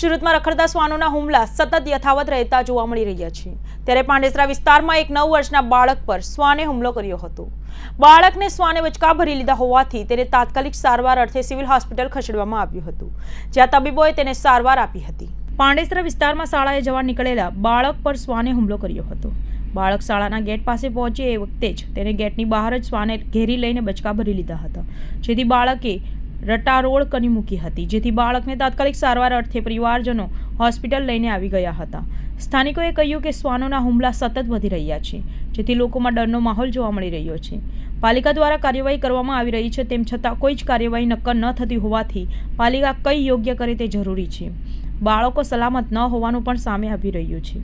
સુરતમાં રખડતા શ્વાનોના હુમલા સતત યથાવત રહેતા જોવા મળી રહ્યા છે. ત્યારે પાંડેસરા વિસ્તારમાં એક નવ વર્ષના બાળક પર શ્વાને હુમલો કર્યો હતો. બાળકને શ્વાને બચકા ભરી લીધા હોવાથી તેને તાત્કાલિક સારવાર અર્થે સિવિલ હોસ્પિટલ ખસેડવામાં આવ્યું હતું, જ્યાં તબીબોએ તેને સારવાર આપી હતી. પાંડેસરા વિસ્તારમાં શાળાએ જવા નીકળેલા બાળક પર શ્વાને હુમલો કર્યો હતો. બાળક શાળાના ગેટ પાસે પહોંચે એ વખતે જ તેને ગેટની બહાર જ શ્વાને ઘેરી લઈને બચકા ભરી લીધા હતા. જેથી બાળકે રટારોળ કરી મૂકી હતી, જેથી બાળકને તાત્કાલિક સારવાર અર્થે પરિવારજનો હોસ્પિટલ લઈને આવી ગયા હતા. સ્થાનિકોએ કહ્યું કે શ્વાનોના હુમલા સતત વધી રહ્યા છે, જેથી લોકોમાં ડરનો માહોલ જોવા મળી રહ્યો છે. પાલિકા દ્વારા કાર્યવાહી કરવામાં આવી રહી છે, તેમ છતાં કોઈ જ કાર્યવાહી નક્કર ન થતી હોવાથી પાલિકા કઈ યોગ્ય કરે તે જરૂરી છે. બાળકો સલામત ન હોવાનું પણ સામે આવી રહ્યું છે.